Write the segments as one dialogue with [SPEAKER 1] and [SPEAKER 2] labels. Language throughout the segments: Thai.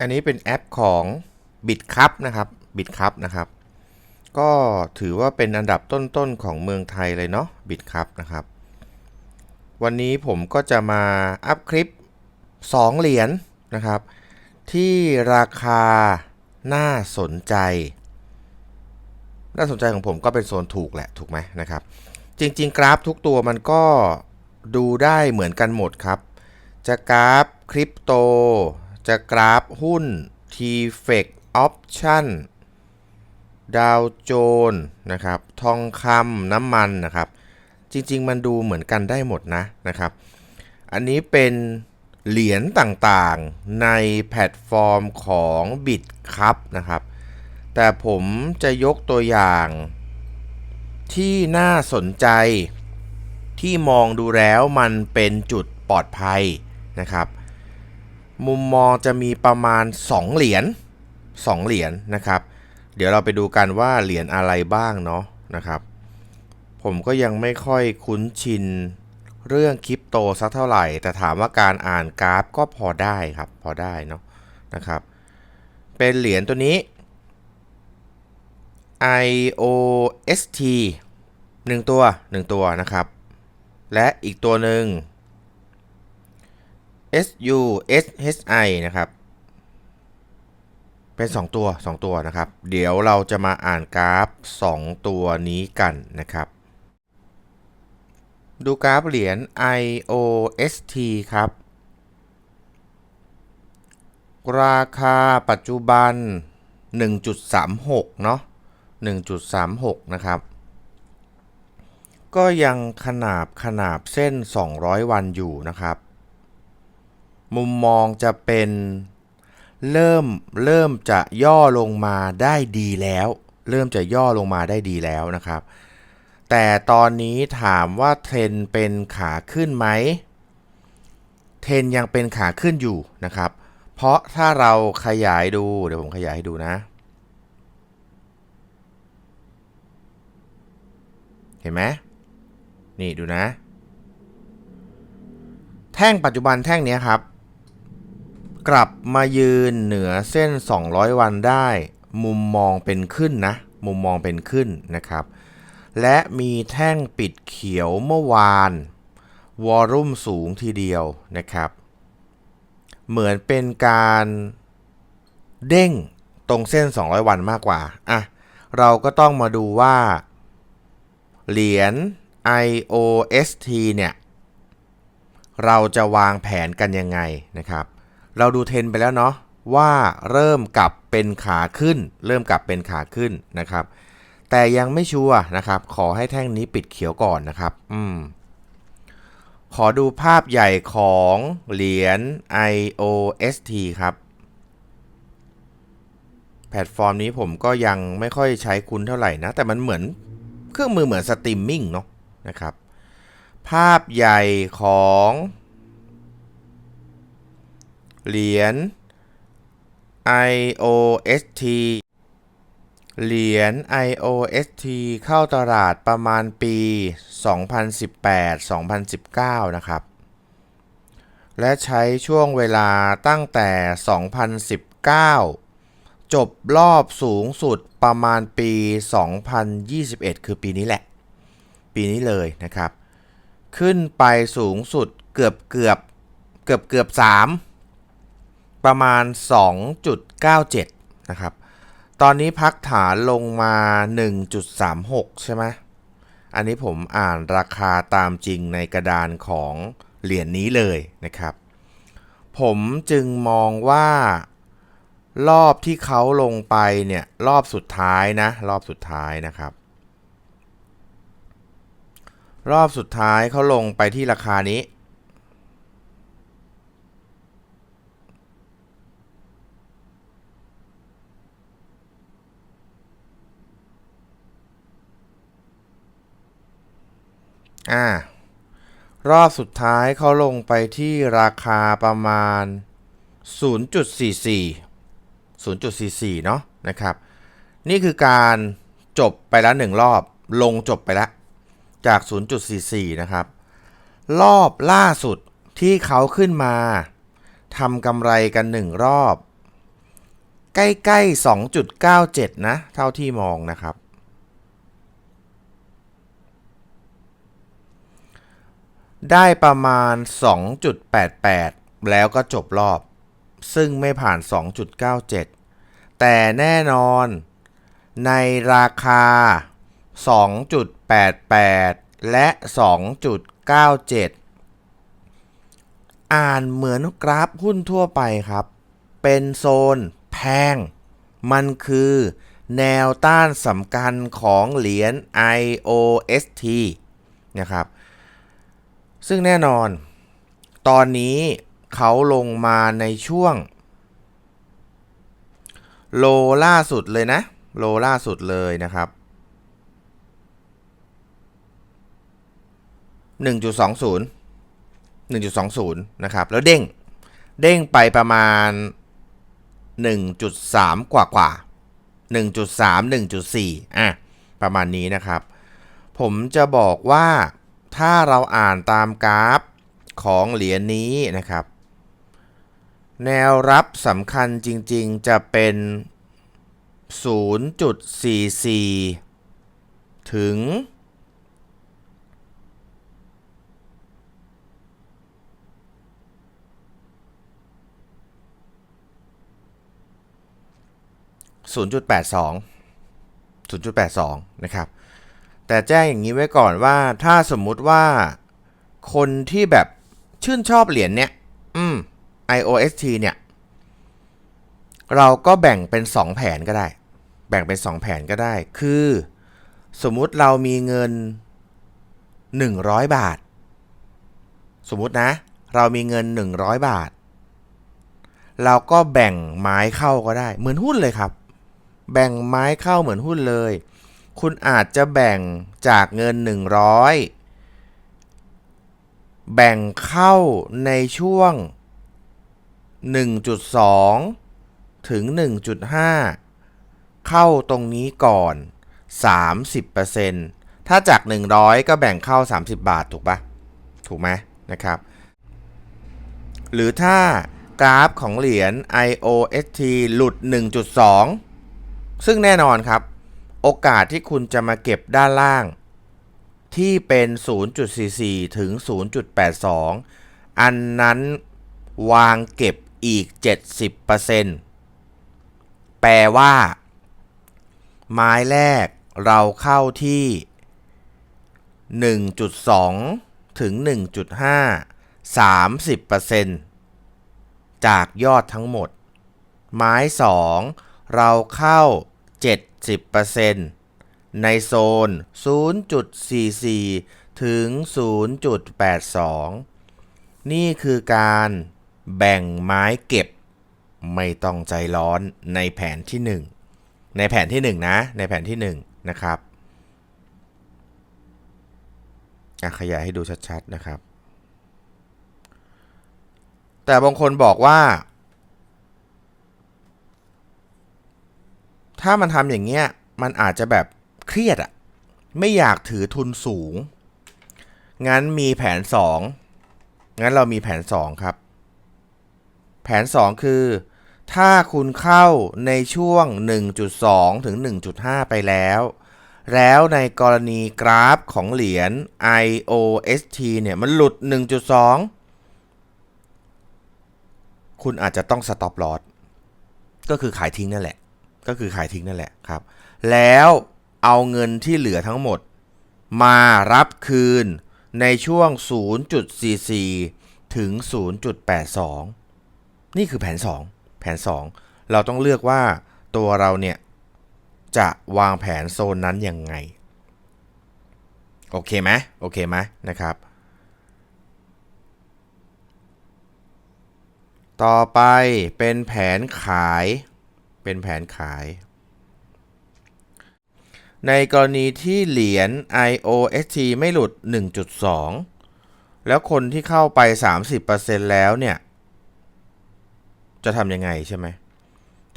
[SPEAKER 1] อันนี้เป็นแอปของบิตคัพนะครับบิตคัพนะครับ ก็ถือว่าเป็นอันดับต้นๆของเมืองไทยเลยเนาะบิตคัพนะครับ วันนี้ผมก็จะมาอัพคลิป 2 เหรียญนะครับ ที่ราคาน่าสนใจ น่าสนใจของผมก็เป็นโซนถูกแหละ ถูกไหมนะครับ จริง ๆ กราฟทุกตัวมันก็ดูได้เหมือนกันหมดครับ จะกราฟคริปโต จะกราฟหุ้น t f e c Option ดาวโจนส์นะครับ ทองคำน้ำมันนะครับ จริง ๆ มันดูเหมือนกันได้หมดนะนะครับ อันนี้เป็นเหรียญต่างๆในแพลตฟอร์มของ BitCup นะครับ แต่ผมจะยกตัวอย่างที่น่าสนใจที่มองดูแล้วมันเป็นจุดปลอดภัยนะครับ มุมมองจะมีประมาณ 2 เหรียญ2เหรียญนะครับ เดี๋ยวเราไปดูกันว่าเหรียญอะไรบ้างเนาะนะครับ ผมก็ยังไม่ค่อยคุ้นชินเรื่องคริปโตสักเท่าไหร่ แต่ถามว่าการอ่านกราฟก็พอได้ครับ พอได้เนาะนะครับ เป็นเหรียญตัวนี้ IOST 1 ตัว 1 ตัวนะครับ และอีกตัวหนึ่ง SUSHI นะครับ เป็น 2 ตัว 2 ตัวนะครับ เดี๋ยวเราจะมาอ่านกราฟ 2 ตัวนี้กันนะครับ ดูกราฟเหรียญ IOST ครับ ราคาปัจจุบัน 1.36 เนาะ1.36 นะครับ ก็ยังขนาบขนาบเส้น 200 วันอยู่นะครับ มุมมองจะเป็นเริ่มเริ่มจะย่อลงมาได้ดีแล้ว เริ่มจะย่อลงมาได้ดีแล้วนะครับ แต่ตอนนี้ถามว่าเทรนเป็นขาขึ้นไหมเทรนยังเป็นขาขึ้นอยู่นะครับ เพราะถ้าเราขยายดูเดี๋ยวผมขยายให้ดูนะ เห็นไหมนี่ดูนะ แท่งปัจจุบันแท่งนี้ครับ กลับมายืนเหนือเส้น 200 วันได้ มุมมองเป็นขึ้นนะ มุมมองเป็นขึ้นนะครับ และมีแท่งปิดเขียวเมื่อวาน วอลุ่มสูงทีเดียวนะครับ เหมือนเป็นการเด้งตรงเส้น 200 วันมากกว่า อะ เราก็ต้องมาดูว่า เหรียญ IOST เนี่ย เราจะวางแผนกันยังไงนะครับ เราดูเทรนไปแล้วเนาะว่าเริ่มกลับเป็นขาขึ้น เริ่มกลับเป็นขาขึ้นนะครับ แต่ยังไม่ชัวร์นะครับ ขอให้แท่งนี้ปิดเขียวก่อนนะครับ อืม ขอดูภาพใหญ่ของเหรียญ IOST ครับ แพลตฟอร์มนี้ผมก็ยังไม่ค่อยใช้คุ้นเท่าไหร่นะ แต่มันเหมือนเครื่องมือเหมือนสตรีมมิ่งเนาะนะครับ ภาพใหญ่ของ เหรียญ IOST เหรียญ IOST เข้าตลาดประมาณปี 2018-2019 นะครับ และใช้ช่วงเวลาตั้งแต่ 2019 จบรอบสูงสุดประมาณปี 2021 คือปีนี้แหละ ปีนี้เลยนะครับ ขึ้นไปสูงสุดเกือบเกือบเกือบเกือบ3 ประมาณ 2.97 นะครับ ตอนนี้พักฐานลงมา 1.36 ใช่ไหมอันนี้ผมอ่านราคาตามจริงในกระดานของเหรียญนนี้เลยนะครับ ผมจึงมองว่ารอบที่เขาลงไปเนี่ยรอบสุดท้ายนะ รอบสุดท้ายนะครับ รอบสุดท้ายเขาลงไปที่ราคานี้ อ่ารอบสุดท้ายเขาลงไปที่ราคาประมาณ 0.44 0.44 เนาะนะครับ นี่คือการจบไปแล้วหนึ่งรอบลงจบไปแล้ว จาก 0.44 นะครับ รอบล่าสุดที่เขาขึ้นมาทำกำไรกันหนึ่งรอบ ใกล้ๆ 2.97 นะ เท่าที่มองนะครับ ได้ประมาณ 2.88 แล้วก็จบรอบ ซึ่งไม่ผ่าน 2.97 แต่แน่นอนในราคา 2.88 และ 2.97 อ่านเหมือนกราฟหุ้นทั่วไปครับ เป็นโซนแพง มันคือแนวต้านสำคัญของเหรียญ IOST นะครับ ซึ่งแน่นอน ตอนนี้เขาลงมาในช่วง โลล่าสุดเลยนะ โลล่าสุดเลยนะครับ 1.20 1.20 นะครับ แล้วเด้ง เด้งไปประมาณ 1.3 กว่ากว่า1.3 1.4 อะ ประมาณนี้นะครับ ผมจะบอกว่า ถ้าเราอ่านตามกราฟของเหรียญนี้นะครับ แนวรับสำคัญจริงๆจะเป็น 0.44 ถึง 0.82 0.82 นะครับ แต่แจ้งอย่างนี้ไว้ก่อนว่า ถ้าสมมุติว่าคนที่แบบชื่นชอบเหรียญเนี้ยอืม IOST เนี่ย เราก็แบ่งเป็น 2 แผนก็ได้ แบ่งเป็น 2 แผนก็ได้ คือ สมมุติเรามีเงิน 100 บาท สมมุตินะ เรามีเงิน 100 บาท เราก็แบ่งไม้เข้าก็ได้ เหมือนหุ้นเลยครับ แบ่งไม้เข้าเหมือนหุ้นเลย คุณอาจจะแบ่งจากเงิน 100 แบ่งเข้าในช่วง 1.2 ถึง 1.5 เข้าตรงนี้ก่อน 30%ถ้าจาก 100 ก็แบ่งเข้า 30 บาทถูกปะถูกไหมนะครับ หรือถ้ากราฟของเหรียญ IOST หลุด 1.2 ซึ่งแน่นอนครับ โอกาสที่คุณจะมาเก็บด้านล่าง ที่เป็น 0.44 ถึง 0.82 อันนั้นวางเก็บอีก 70%แปลว่า ไม้แรกเราเข้าที่ 1.2 ถึง 1.5 30%จากยอดทั้งหมด ไม้ 2 เราเข้า 70%ในโซน 0.44 ถึง 0.82 นี่คือการแบ่งไม้เก็บ ไม่ต้องใจร้อนในแผนที่ 1 ในแผนที่ 1 นะ ในแผนที่ 1 นะครับอะขยายให้ดูชัดๆนะครับ แต่บางคนบอกว่า ถ้ามันทำอย่างเงี้ยมันอาจจะแบบเครียดอะไม่อยากถือทุนสูง งั้นมีแผน 2 งั้นเรามีแผน 2 ครับ แผน 2 คือ ถ้าคุณเข้าในช่วง 1.2 ถึง 1.5 ไปแล้ว แล้วในกรณีกราฟของเหรียญ IOST เนี่ยมันหลุด 1.2 คุณอาจจะต้อง stop loss ก็คือขายทิ้งนั่นแหละ ก็คือขายทิ้งนั่นแหละครับ แล้วเอาเงินที่เหลือทั้งหมด มารับคืนในช่วง 0.44 ถึง 0.82 นี่คือแผน 2 แผน 2 เราต้องเลือกว่าตัวเราเนี่ยจะวางแผนโซนนั้นยังไง โอเคไหมโอเคไหมนะครับ ต่อไปเป็นแผนขาย เป็นแผนขาย ในกรณีที่เหรียญ IOST ไม่หลุด 1.2 แล้วคนที่เข้าไป 30%แล้วเนี่ย จะทำยังไงใช่ไหม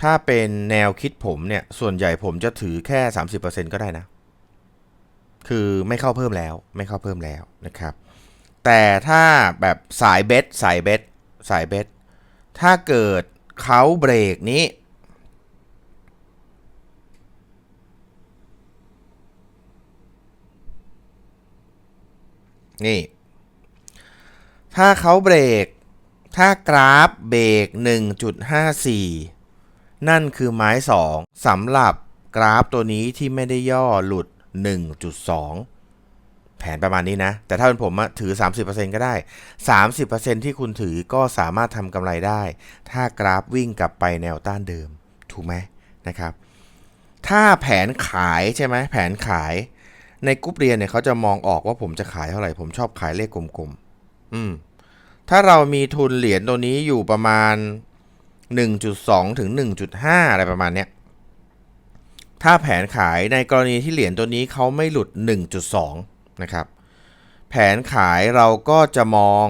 [SPEAKER 1] ถ้าเป็นแนวคิดผมเนี่ย ส่วนใหญ่ผมจะถือแค่ 30%ก็ได้นะ คือไม่เข้าเพิ่มแล้ว ไม่เข้าเพิ่มแล้วนะครับ แต่ถ้าแบบสายเบสสายเบสสายเบสถ้าเกิดเขาเบรกนี้ นี่ ถ้าเขาเบรก ถ้ากราฟเบรก 1.54 นั่นคือไม้สองสำหรับกราฟตัวนี้ที่ไม่ได้ย่อหลุด 1.2 แผนประมาณนี้นะ แต่ถ้าเป็นผมถือ 30%ก็ได้ 30%ที่คุณถือก็สามารถทำกำไรได้ ถ้ากราฟวิ่งกลับไปแนวต้านเดิม ถูกไหมนะครับ ถ้าแผนขายใช่ไหมแผนขาย ในกรุ๊ปเรียนเนี่ยเขาจะมองออกว่าผมจะขายเท่าไหร่ ผมชอบขายเลขกลมๆ อืม ถ้าเรามีทุนเหรียญตัวนี้อยู่ประมาณ 1.2 ถึง 1.5 อะไรประมาณเนี้ย ถ้าแผนขายในกรณีที่เหรียญตัวนี้เขาไม่หลุด 1.2 นะครับ แผนขายเราก็จะมอง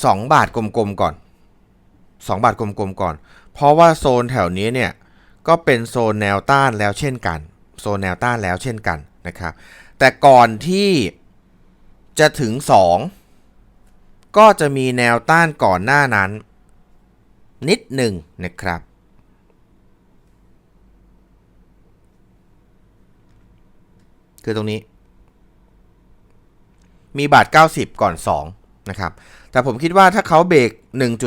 [SPEAKER 1] 2 บาทกลมๆก่อน 2 บาทกลมๆก่อน เพราะว่าโซนแถวนี้เนี่ยก็เป็นโซนแนวต้านแล้วเช่นกัน โซนแนวต้านแล้วเช่นกันนะครับ แต่ก่อนที่จะถึง 2 ก็จะมีแนวต้านก่อนหน้านั้น นิดหนึ่งนะครับ คือตรงนี้ มีบาท 90 ก่อน 2 นะครับแต่ผมคิดว่าถ้าเขาเบรก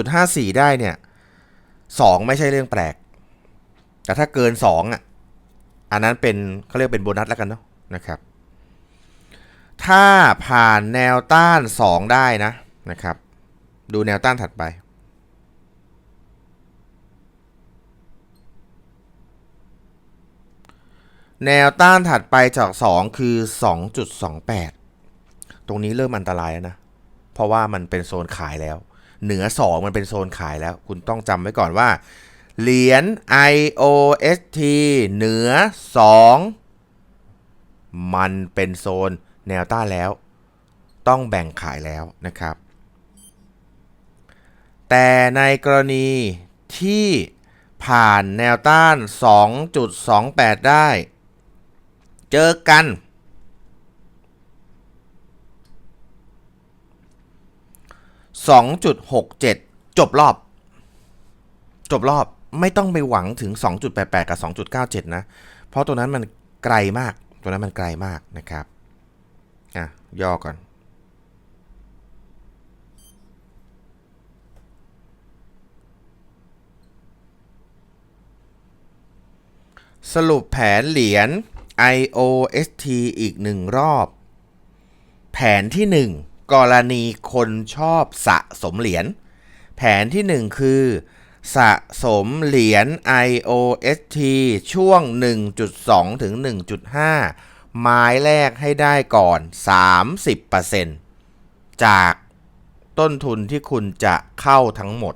[SPEAKER 1] 1.54 ได้เนี่ย2ไม่ใช่เรื่องแปลก แต่ถ้าเกิน 2อะอันนั้นเป็นเขาเรียกเป็นโบนัสแล้วกันเนาะนะครับ ถ้าผ่านแนวต้าน 2 ได้นะนะครับ ดูแนวต้านถัดไปแนวต้านถัดไปจาก 2 คือ 2.28 ตรงนี้เริ่มอันตรายแล้วนะ เพราะว่ามันเป็นโซนขายแล้ว เหนือ 2 มันเป็นโซนขายแล้ว คุณต้องจำไว้ก่อนว่า เหรียญ IOST เหนือ 2 มันเป็นโซนแนวต้านแล้ว ต้องแบ่งขายแล้วนะครับ แต่ในกรณีที่ผ่านแนวต้าน 2.28 ได้ เจอกัน 2.67 จบรอบ จบรอบไม่ต้องไปหวังถึง 2.88 กับ 2.97 นะ เพราะตัวนั้นมันไกลมากตัวนั้นมันไกลมากนะครับ อะ ย่อก่อน สรุปแผนเหรียญ IOST อีกหนึ่งรอบ แผนที่1 กรณีคนชอบสะสมเหรียญ แผนที่ 1 คือ สะสมเหรียญ IOST ช่วง 1.2 ถึง 1.5 ไม้แรกให้ได้ก่อน 30%จากต้นทุนที่คุณจะเข้าทั้งหมด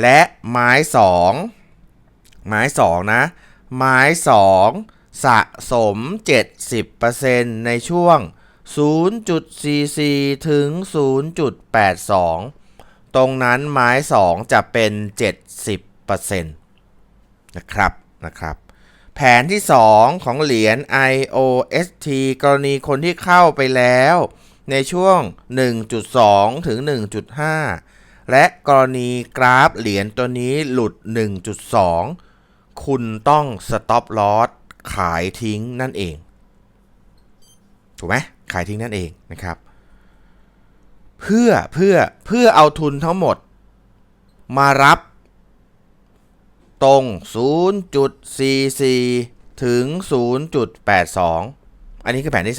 [SPEAKER 1] และไม้ 2 ไม้ 2 นะ ไม้ 2 สะสม 70%ในช่วง 0.44 ถึง 0.82 ตรงนั้นไม้ 2 จะเป็น 70%นะครับนะครับ แผนที่ 2 ของเหรียญ IOST กรณีคนที่เข้าไปแล้ว ในช่วง 1.2 ถึง 1.5 และกรณีกราฟเหรียญตัวนี้หลุด 1.2 คุณต้อง stop loss ขายทิ้งนั่นเอง ถูกไหม ขายทิ้งนั่นเองนะครับ เพื่อเพื่อเพื่อเอาทุนทั้งหมด มารับตรง 0.44 ถึง 0.82 อันนี้คือแผนที่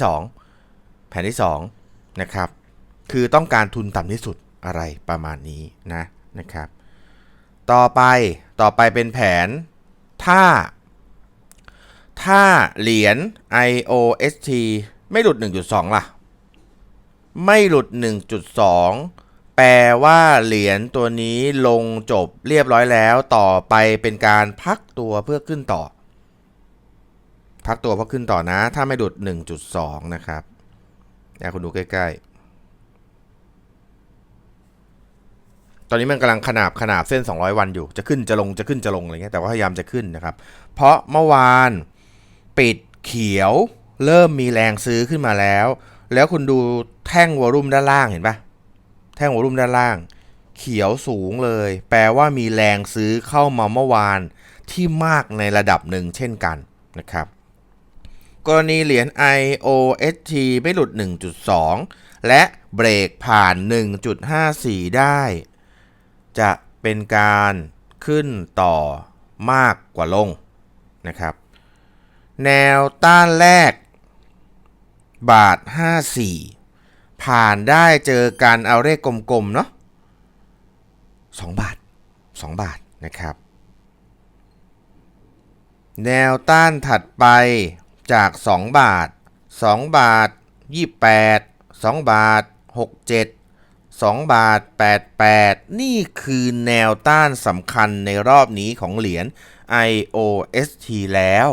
[SPEAKER 1] 2 แผนที่ 2 นะครับ คือต้องการทุนต่ำที่สุดอะไรประมาณนี้นะนะครับ ต่อไปต่อไปเป็นแผนถ้า ถ้าเหรียญ IOST ไม่หลุด 1.2 ล่ะ ไม่หลุด 1.2 แปลว่าเหรียญตัวนี้ลงจบเรียบร้อยแล้ว ต่อไปเป็นการพักตัวเพื่อขึ้นต่อ พักตัวเพื่อขึ้นต่อนะ ถ้าไม่หลุด 1.2 นะครับอยากคุณดูใกล้ ๆ ตอนนี้มันกำลังขนาบขนาบเส้น 200 วันอยู่ จะขึ้นจะลงจะขึ้นจะลงอะไรเงี้ย แต่ว่าพยายามจะขึ้นนะครับ เพราะเมื่อวานปิดเขียว เริ่มมีแรงซื้อขึ้นมาแล้ว แล้วคุณดูแท่งวอลุ่มด้านล่างเห็นปะแท่งวอลุ่มด้านล่าง เขียวสูงเลย แปลว่ามีแรงซื้อเข้ามาเมื่อวานที่มากในระดับหนึ่งเช่นกันนะครับ กรณีเหรียญ IOST ไม่หลุด 1.2 และเบรกผ่าน 1.54 ได้ จะเป็นการขึ้นต่อมากกว่าลงนะครับ แนวต้านแรก บาท54ผ่านได้เจอกันเอาเลขกลมๆเนาะ2บาท2บาทนะครับ แนวต้านถัดไปจาก 2 บาท 2 บาท 28 2 บาท 67 2 บาท 88 นี่คือแนวต้านสำคัญในรอบนี้ของเหรียญ IOST แล้ว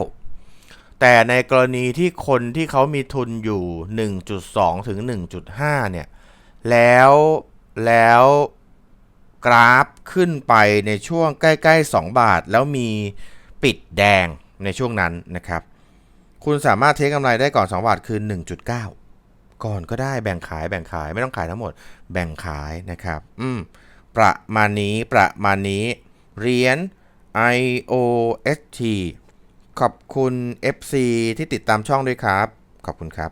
[SPEAKER 1] แต่ในกรณีที่คนที่เขามีทุนอยู่ 1.2 ถึง 1.5 เนี่ย แล้วแล้วกราฟขึ้นไปในช่วงใกล้ ๆ 2 บาท แล้วมีปิดแดงในช่วงนั้นนะครับ คุณสามารถเทคกำไรได้ก่อน 2 บาทคือ 1.9 ก่อนก็ได้แบ่งขายแบ่งขายไม่ต้องขายทั้งหมด แบ่งขายนะครับ อืม ประมาณนี้ประมาณนี้เหรียญ IOST ขอบคุณ FC ที่ติดตามช่องด้วยครับ ขอบคุณครับ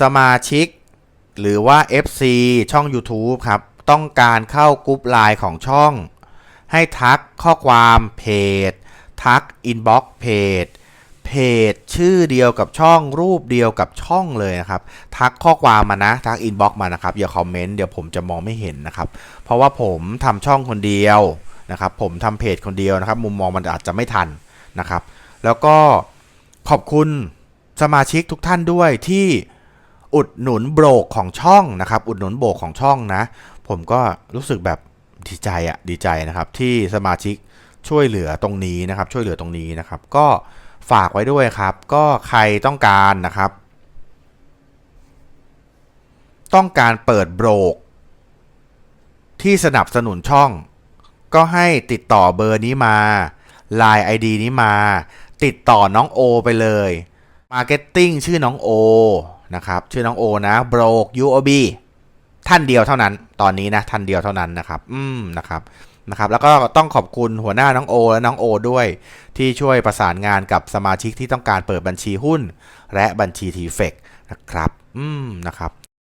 [SPEAKER 1] สมาชิก หรือว่า FC ช่อง YouTube ครับ ต้องการเข้ากรุ๊ปไลน์ของช่อง ให้ทักข้อความเพจ ทักอินบ็อกซ์เพจเพจชื่อเดียวกับช่องรูปเดียวกับช่องเลยนะครับ ทักข้อความมานะ ทักอินบ็อกซ์มานะครับ อย่าคอมเมนต์เดี๋ยวผมจะมองไม่เห็นนะครับ เพราะว่าผมทำช่องคนเดียวนะครับ ผมทำเพจคนเดียวนะครับ มุมมองมันอาจจะไม่ทันนะครับ แล้วก็ขอบคุณสมาชิกทุกท่านด้วยที่อุดหนุนโบรกของช่องนะครับ อุดหนุนโบรกของช่องนะ ผมก็รู้สึกแบบดีใจอะดีใจนะครับ ที่สมาชิกช่วยเหลือตรงนี้นะครับ ช่วยเหลือตรงนี้นะครับ ก็ฝากไว้ด้วยครับ ก็ใครต้องการนะครับ ต้องการเปิดโบรก ที่สนับสนุนช่อง ก็ให้ติดต่อเบอร์นี้มา Line ID นี้มา ติดต่อน้องโอไปเลย Marketing ชื่อน้องโอนะครับชื่อน้องโอนะ b r o k UOB ท่านเดียวเท่านั้น ตอนนี้นะท่านเดียวเท่านั้นนะครับ อืมนะครับนะครับแล้วก็ต้องขอบคุณหัวหน้าน้องโอและน้องโอด้วย ที่ช่วยประสานงานกับสมาชิกที่ต้องการเปิดบัญชีหุ้น และบัญชีทีเฟกนะครับ อืมนะครับ